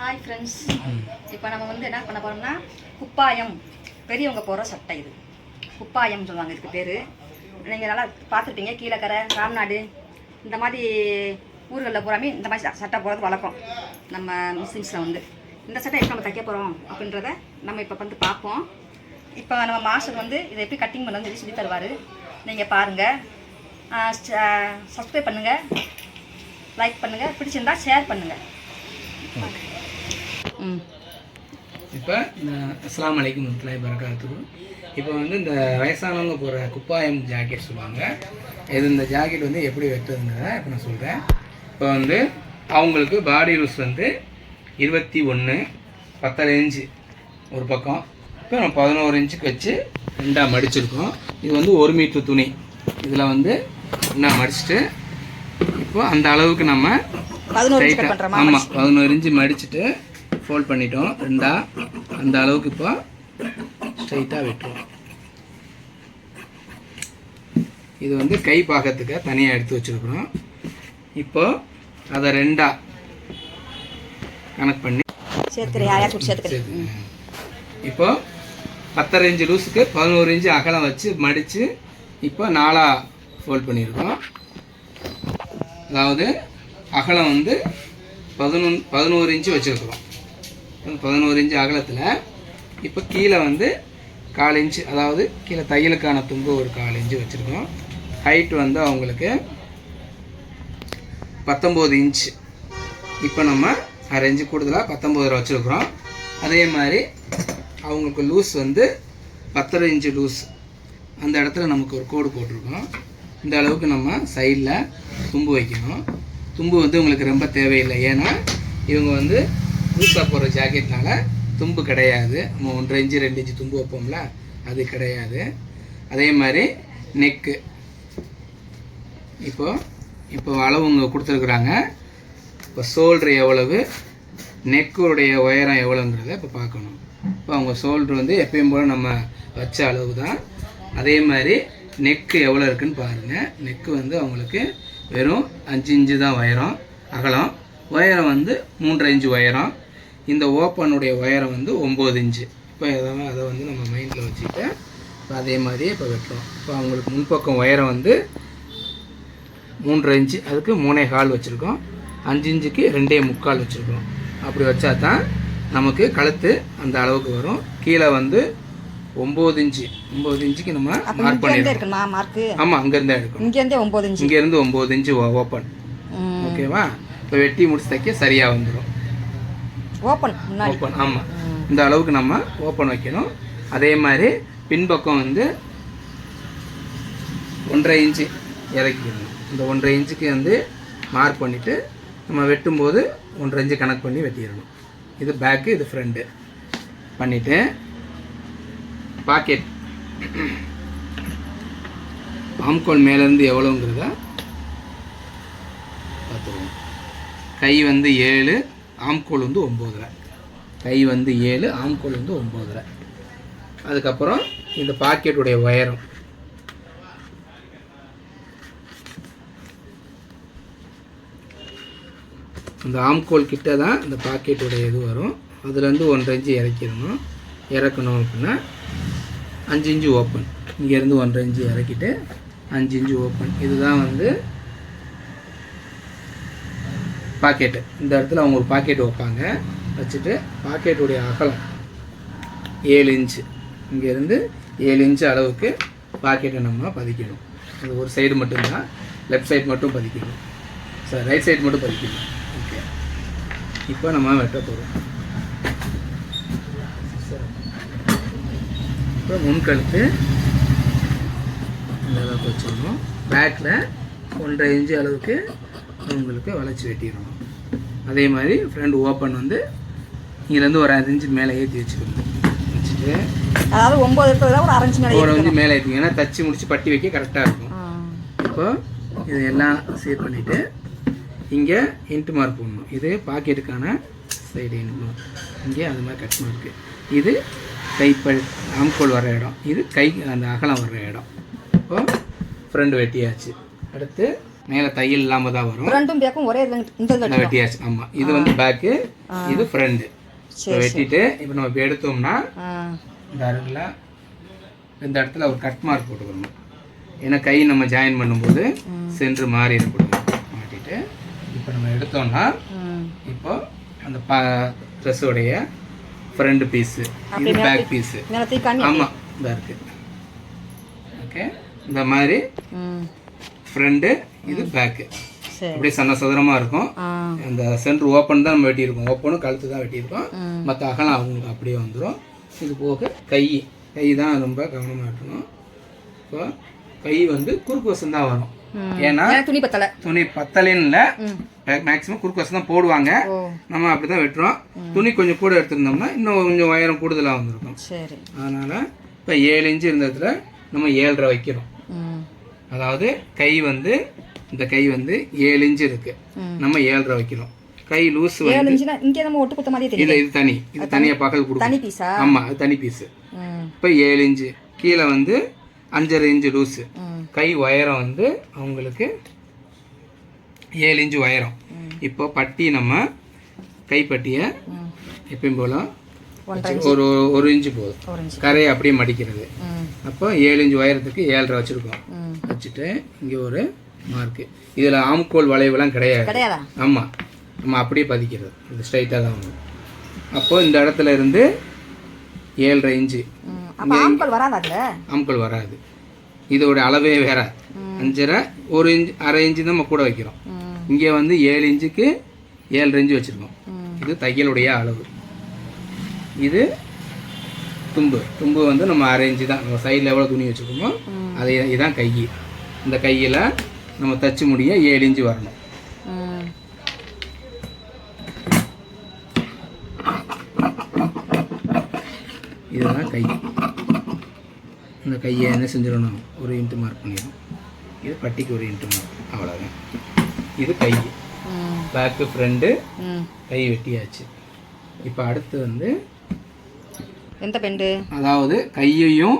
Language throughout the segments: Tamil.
ஹாய் ஃப்ரெண்ட்ஸ் இப்போ நம்ம வந்து என்ன பண்ண போகிறோம்னா குப்பாயம் பெரியவங்க போகிற சட்டை இது. குப்பாயம் சொல்லுவாங்க இதுக்கு பேர். நீங்கள் நல்லா பார்த்துருப்பீங்க கீழக்கரை ராம்நாடு இந்த மாதிரி ஊர்களில் பூராமே இந்த மாதிரி ச- சட்டை போகிறது வழக்கம். நம்ம முஸ்லீம்ஸில் வந்து. இந்த சட்டை எப்படி நம்ம தைக்க போகிறோம் அப்படின்றத நம்ம இப்போ வந்து பார்ப்போம். இப்போ நம்ம மாஸ்டர் வந்து இதை எப்படி கட்டிங் பண்ணணும்னு சொல்லி சொல்லி தருவார். நீங்கள் பாருங்கள் சப்ஸ்கிரைப் பண்ணுங்கள் லைக் பண்ணுங்கள் பிடிச்சிருந்தா ஷேர் பண்ணுங்கள் இப்போ இந்த அஸ்லாம் வலைக்கும் முத்தலாய் பரக்காத்துக்கும் இப்போ வந்து இந்த வயசானவங்க போகிற குப்பாயம் ஜாக்கெட் சொல்லுவாங்க. இது இந்த ஜாக்கெட் வந்து எப்படி வெட்டுறதுங்கிறத இப்போ நான் சொல்கிறேன் இப்போ வந்து அவங்களுக்கு பாடி லூஸ் வந்து இருபத்தி ஒன்று பத்தரை இன்ச்சு ஒரு பக்கம். இப்போ நம்ம பதினோரு இன்ச்சுக்கு வச்சு ரெண்டாக மடிச்சிருக்கோம். இது வந்து ஒரு மீட்ரு துணி. இதில் வந்து ரெண்டாக மடிச்சிட்டு இப்போ அந்த அளவுக்கு நம்ம பதினோரு இன்ச் Straight கட் ஆ- பண்ணுறோமா ஆமா பதினோரு இன்ச்சு மடிச்சுட்டு ஃபோல்ட் பண்ணிட்டோம். ரெண்டா அந்த அளவுக்கு இப்போ ஸ்ட்ரைட்டாக வெட்டுவோம் இது வந்து கை பாகத்துக்கு தனியாக எடுத்து வச்சிருக்கிறோம். இப்போ அதை ரெண்டா கனெக்ட் பண்ணி. இப்போ பத்தரை இன்ச்சு லூஸுக்கு பதினோரு இன்ச்சு அகலம் வச்சு மடித்து இப்போ நாலாக ஃபோல்ட் பண்ணியிருக்கோம். அதாவது அகலம் வந்து பதினொன் பதினோரு இன்ச்சு வச்சுருக்குறோம். பதினோரு இன்ச்சு அகலத்தில் இப்போ கீழே வந்து கால் இன்ச்சு அதாவது கீழே தையலுக்கான தும்பு ஒரு கால் இன்ச்சு வச்சுருக்கோம். ஹைட் வந்து அவங்களுக்கு பத்தொம்போது இன்ச் இப்போ நம்ம அரை இன்ச்சு கூடுதலாக பத்தொம்போது ரூபா வச்சுருக்குறோம். அதே மாதிரி அவங்களுக்கு லூஸ் வந்து பத்தரை இன்ச்சு லூஸ். அந்த இடத்துல நமக்கு ஒரு கோடு போட்டிருக்கோம். இந்த அளவுக்கு நம்ம சைடில் தும்பு வைக்கணும். தும்பு வந்து உங்களுக்கு ரொம்ப தேவையில்லை. ஏன்னா இவங்க வந்து லூஸாக போகிற ஜாக்கெட்னால தும்பு கிடையாது. நம்ம ஒன்றரை இன்ச்சு ரெண்டு இன்ச்சு தும்பு வைப்போம்ல அது கிடையாது. அதே மாதிரி நெக்கு இப்போது இப்போ அளவு கொடுத்துருக்குறாங்க. இப்போ சோல்ட்ரு எவ்வளவு நெக்குடைய உயரம் எவ்வளோங்கிறத இப்போ பார்க்கணும். இப்போ அவங்க சோல்ட்ரு வந்து எப்பயும் போல் நம்ம வச்ச அளவு தான். அதே மாதிரி நெக்கு எவ்வளோ இருக்குன்னு பாருங்கள் நெக்கு வந்து அவங்களுக்கு வெறும் அஞ்சு இன்ச்சு தான் உயரம் அகலம். உயரம் வந்து மூன்றரை இன்ச்சு உயரம். இந்த ஓப்பனுடைய உயரம் வந்து ஒம்பது இன்ச்சு. இப்போ அதை அதை வந்து நம்ம மைண்டில் வச்சுக்கிட்டு இப்போ அதே மாதிரியே இப்போ வெட்டுறோம். இப்போ அவங்களுக்கு முன்பக்கம் உயரம் வந்து மூன்றரை இன்ச்சு. அதுக்கு மூணே கால் வச்சுருக்கோம். அஞ்சு இன்ச்சுக்கு ரெண்டே முக்கால் வச்சுருக்கோம். அப்படி வச்சா தான் நமக்கு கழுத்து அந்த அளவுக்கு வரும். கீழே வந்து ஒம்பது இன்ச்சு. ஒம்பது இன்ச்சுக்கு நம்ம மார்க் மார்க்கு ஆமாம் அங்கேருந்தே எடுக்கணும். இங்கேருந்தே ஒம்பது இன்ச்சு. இங்கேருந்து ஒம்பது இன்ச்சு ஓப்பன். ஓகேவா இப்போ வெட்டி முடிச்சு தைக்க சரியாக வந்துடும் ஓப்பன் முன்னாடி. ஓப்பன் ஆமாம் இந்த அளவுக்கு நம்ம ஓப்பன் வைக்கணும். அதே மாதிரி பின்பக்கம் வந்து ஒன்றரை இன்ச்சு இறக்கிக்கணும் இந்த ஒன்றரை இன்ச்சுக்கு வந்து மார்க் பண்ணிவிட்டு நம்ம வெட்டும்போது ஒன்றரை இன்ச்சு கணக்கு பண்ணி வெட்டிடணும். இது பேக்கு இது ஃப்ரண்ட்டு பண்ணிவிட்டு பாக்கெட் ஆம்கோல் மேலேருந்து எவ்வளோங்கிறத பார்த்துருவோம். கை வந்து ஏழு ஆம்கோல் வந்து ஒம்பதுரை. கை வந்து ஏழு ஆம்கோல் வந்து ஒம்பதுரை. அதுக்கப்புறம் இந்த பாக்கெட்டுடைய உயரம். இந்த ஆம்கோல் கிட்ட தான் இந்த பாக்கெட்டுடைய இது வரும். அதுலேருந்து ஒன்றரை இன்ச்சு இறக்கிடணும். இறக்கணும் அப்படின்னா அஞ்சு இன்ச்சு ஓப்பன் இங்கேருந்து ஒன்றரை இன்ச்சு இறக்கிட்டு அஞ்சு இன்ச்சு ஓப்பன் இதுதான் வந்து பாக்கெட்டு இந்த இடத்துல அவங்க ஒரு பாக்கெட் வைப்பாங்க. வச்சுட்டு பாக்கெட்டுடைய அகலம் ஏழு இன்ச்சு இங்கேருந்து ஏழு இன்ச்சு அளவுக்கு பாக்கெட்டை நம்ம பதிக்கணும். அது ஒரு சைடு மட்டும்தான். லெஃப்ட் சைடு மட்டும் பதிக்கணும். சார் ரைட் சைடு மட்டும் பதிக்கணும். ஓகே இப்போ நம்ம வெட்ட போகிறோம் இப்போ முன்கழுத்து இந்த அளவுக்கு வச்சிடணும். பேக்கில் ஒன்றரை இன்ச்சு அளவுக்கு உங்களுக்கு வளைச்சி வெட்டிடணும். அதே மாதிரி ஃப்ரண்ட் ஓப்பன் வந்து இங்கேருந்து ஒரு அஞ்சு மேலே ஏற்றி வச்சுக்கணும் வச்சுட்டு அதாவது ஒம்பது இருக்கிறத ஒரு அரைஞ்சு மேலே ஒரு வந்து மேலே ஏற்றிங்க ஏன்னா தச்சு முடிச்சு பட்டி வைக்க கரெக்டாக இருக்கும். இப்போ இது எல்லாம் சீர் பண்ணிவிட்டு இங்கே இன்ட்டு மார்க் போடணும். இது பாக்கெட்டுக்கான சைடு இன்ட் மார்க் இங்கே அது மாதிரி கட் மார்க்கு இது கைப்பல் ஆம்கோல் வர இடம். இது கை அந்த அகலம் வர்ற இடம். இப்போ ஃப்ரண்ட் வெட்டியாச்சு. அடுத்து மேலே தையல் இல்லாமல் தான் வரும். ரெண்டும் பேக்கும் ஒரே இந்த வெட்டியாச்சு. ஆமாம் இது வந்து பேக்கு இது ஃப்ரண்ட் சரி வெட்டிட்டு இப்போ நம்ம இப்போ எடுத்தோம்னா இந்த அருகில் இந்த இடத்துல ஒரு கட் மார்க் போட்டுக்கணும். ஏன்னா கை நம்ம ஜாயின் பண்ணும்போது சென்ட்ரு மாறி இருக்கணும் மாட்டிட்டு இப்போ நம்ம எடுத்தோம்னா இப்போ அந்த பா ட்ரெஸ்ஸோடைய ஃப்ரண்ட் பீஸு இது பேக் பீஸு ஆமாம் இதாக இருக்கு. ஓகே இந்த மாதிரி ஃப்ரண்ட்டு இது பேக்கு சரி. அப்படியே சன்ன சதுரமாக இருக்கும். அந்த சென்டர் ஓப்பன் தான் நம்ம வெட்டியிருக்கோம். ஓப்பனும் கழுத்து தான் வெட்டியிருக்கோம். மற்ற அகலம் அவங்களுக்கு அப்படியே வந்துடும் இது போக கை. கை தான் ரொம்ப கவனமாக இருக்கணும். இப்போ கை வந்து குறுக்கு வசம் தான் வரும். ஏன்னா துணி பத்தலை. துணி பத்தலைன்னு இல்லை மேக்ஸிமம் குறுக்கு வசம் தான் போடுவாங்க. நம்ம அப்படி தான் வெட்டுறோம் துணி கொஞ்சம் கூட எடுத்திருந்தோம்னா இன்னும் கொஞ்சம் உயரம் கூடுதலாக வந்திருக்கும். சரி. அதனால் இப்போ ஏழு இன்ச்சு இருந்த இடத்துல நம்ம ஏழரை வைக்கிறோம். அதாவது கை வந்து இந்த கை வந்து ஏழு இன்ச்சு இருக்கு. நம்ம ஏழரை வைக்கிறோம் கை லூஸ் வந்து இங்கே நம்ம ஒட்டு குத்த மாதிரியே தெரியும் இல்லை இது தனி இது தனியாக பகல் கொடுக்கும். தனி பீஸா ஆமாம் அது தனி பீஸு இப்போ ஏழு இன்ச்சு கீழே வந்து அஞ்சரை இன்ச்சு லூஸு கை உயரம் வந்து அவங்களுக்கு ஏழு இன்ச்சு உயரம். இப்போ பட்டி நம்ம கைப்பட்டியை எப்பயும் போல ஒரு ஒரு இன்ச்சு போதும். இன்ச்சு. கரையை அப்படியே மடிக்கிறது. அப்போ ஏழு இன்ச்சு உயரத்துக்கு ஏழரை வச்சுருக்கோம். வச்சுட்டு இங்கே ஒரு மார்க்கு இதில் ஆம்கோல் வளைவுலாம் கிடையாது. ஆமாம் நம்ம அப்படியே பதிக்கிறது. இது ஸ்ட்ரைட்டாக தான் வரும். அப்போது இந்த இடத்துல இருந்து ஏழரை இன்ச்சு. ஆம்கோல் வராது இதோட அளவே வேற. அஞ்சரை ஒரு இன்ச் அரை இன்ச்சு தான் நம்ம கூட வைக்கிறோம். இங்கே வந்து ஏழு இன்ச்சுக்கு ஏழரை இன்ச்சு வச்சுருக்கோம். இது தையலுடைய அளவு. இது தும்பு. தும்பு வந்து நம்ம அரை இன்ச்சு தான். நம்ம சைடில் எவ்வளோ துணி வச்சுருக்கோமோ ம். அது இதுதான் கை. இந்த கையில் நம்ம தச்சு முடிய ஏழு இன்ச்சு வரணும். இதுதான் கை. இந்த கையை என்ன செஞ்சிடணும்? ஒரு இன்ட்டு மார்க் பண்ணிடணும். இது பட்டிக்கு ஒரு இன்ட்டு மார்க் அவ்வளோதான் இது கை. பேக்கு ஃப்ரண்ட்டு ம். கை வெட்டியாச்சு. இப்போ அடுத்து வந்து எந்த பெண்டு? அதாவது கையையும்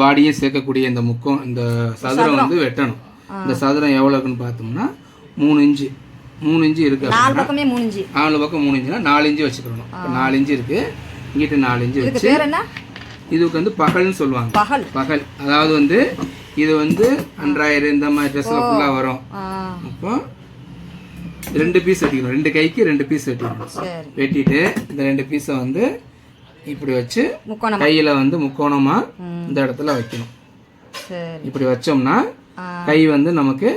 பாடியும் சேர்க்கக்கூடிய இந்த முக்கம் இந்த சதுரம் வந்து வெட்டணும். இந்த சதுரம் எவ்வளோ இருக்குன்னு பார்த்தோம்னா மூணு இன்ச்சு மூணு இன்ச்சு இருக்கு நாலு பக்கமே மூணு இன்ச்சு நாலு பக்கம் மூணு இன்ச்சுனா நாலு இன்ச்சு வச்சுக்கணும். நாலு இன்ச்சு இருக்கு. இங்கிட்ட நாலு இன்ச்சு இதுக்கு வச்சு இதுக்கு வந்து பகல்னு சொல்லுவாங்க. பகல். பகல். அதாவது வந்து இது வந்து அன்றாயிரம் இந்த மாதிரி ட்ரெஸ்ஸில் ஃபுல்லாக வரும். அப்போ ரெண்டு பீஸ் வெட்டிக்கணும். ரெண்டு கைக்கு ரெண்டு பீஸ் வெட்டிக்கணும். வெட்டிட்டு இந்த ரெண்டு பீஸை வந்து இப்படி வச்சு முக்கோணம்? கையில் வந்து முக்கோணமாக இந்த இடத்துல வைக்கணும். சரி. இப்படி வச்சோம்னா கை வந்து நமக்கு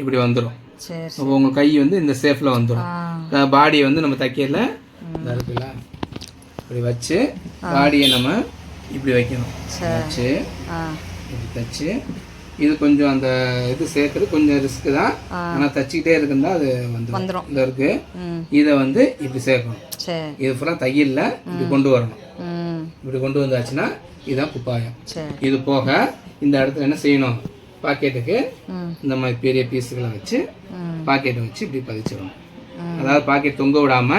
இப்படி வந்துடும் அப்போ உங்கள் கை வந்து இந்த சேஃபில் வந்துடும் பாடியை வந்து நம்ம தைக்கல. இருக்குல்ல? இப்படி வச்சு பாடியை நம்ம இப்படி வைக்கணும். வச்சு இப்படி தச்சு. இது கொஞ்சம் அந்த இது சேர்க்கறது கொஞ்சம் ரிஸ்க்கு தான். ஆனால் தச்சுக்கிட்டே இருக்குந்தா அது வந்துடும் வந்துடும் இருக்கு. இதை வந்து இப்படி சேர்க்கணும். சரி. இது ஃபுல்லாக தையலில் இப்படி கொண்டு வரணும். இப்படி கொண்டு வந்தாச்சுன்னா இதுதான் குப்பாயம். இது போக இந்த இடத்துல என்ன செய்யணும்? பாக்கெட்டுக்கு இந்த மாதிரி பெரிய பீஸுகளை வச்சு பாக்கெட்டை வச்சு இப்படி பதிச்சிடணும். அதாவது பாக்கெட் தொங்க விடாம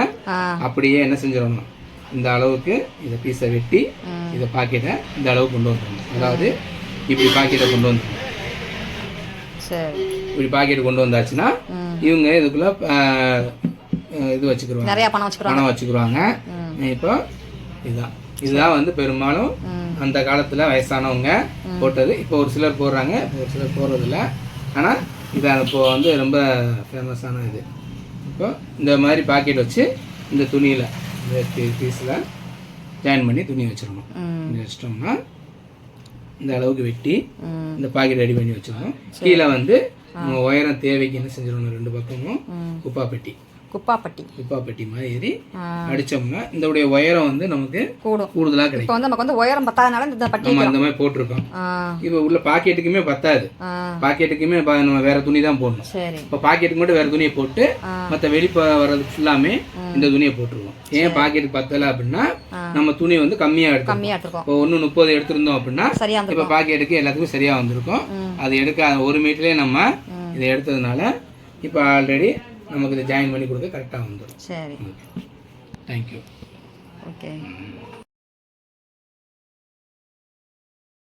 அப்படியே என்ன செஞ்சிடணும்? இந்த அளவுக்கு இந்த பீஸை வெட்டி. இந்த பாக்கெட்டை இந்த அளவுக்கு கொண்டு வந்துடணும். அதாவது இப்படி பாக்கெட்டை கொண்டு வந்துடணும். இப்படி பாக்கெட் கொண்டு வந்தாச்சுன்னா இவங்க இதுக்குள்ள இது வச்சுக்கிருவாங்க. நிறையா பணம் ம். இப்போ இதுதான் இதுதான் வந்து பெரும்பாலும் அந்த காலத்தில் வயசானவங்க போட்டது. இப்போ ஒரு சிலர் போடுறாங்க இப்போ ஒரு சிலர் போடுறதில்ல. ஆனால் இது இப்போ வந்து ரொம்ப ஃபேமஸான இது. இப்போ இந்த மாதிரி பாக்கெட் வச்சு இந்த துணியில் இந்த பீஸில் ஜாயின் பண்ணி துணி வச்சிடணும். இங்கே வச்சிட்டோம்னா இந்த அளவுக்கு வெட்டி இந்த பாக்கெட் ரெடி பண்ணி வச்சிடணும். கீழே வந்து உயரம் தேவைக்கு என்ன செஞ்சிடணும் ரெண்டு பக்கமும் குப்பா பெட்டி. குப்பாப்பட்டி. குப்பா பெட்டி மாதிரி ஆ. அடித்தோம்னா இதோடைய உயரம் வந்து நமக்கு கூடும். கூடுதலாக இப்போ கிடைக்கும். வந்து நமக்கு வந்து உயரம் பத்தாதனால இந்த பட்டி நம்ம அந்த மாதிரி போட்டிருக்கோம். இப்போ உள்ள பாக்கெட்டுக்குமே பத்தாது. பாக்கெட்டுக்குமே நம்ம வேற துணி தான் போடணும். இப்போ பாக்கெட்டுக்கு மட்டும் வேற துணியை போட்டு. மற்ற வெளிப்ப வர்றது ஃபுல்லாமே இந்த துணியை போட்டுருவோம். ஏன் பாக்கெட்டுக்கு பத்தல அப்படின்னா. நம்ம துணி வந்து கம்மியாக எடுத்தோம் கம்மியாக எடுத்துருக்கோம் இப்போ ஒன்று முப்பது எடுத்திருந்தோம் அப்படின்னா சரியா இப்போ பாக்கெட்டுக்கு எல்லாத்துக்கும் சரியாக வந்திருக்கும். அது எடுக்க ஒரு மீட்டர்லேயே நம்ம. இதை எடுத்ததுனால இப்போ ஆல்ரெடி நமக்கு இதை ஜாயின் பண்ணி கொடுக்க கரெக்டாக வந்துடும் சரி. Thank you okay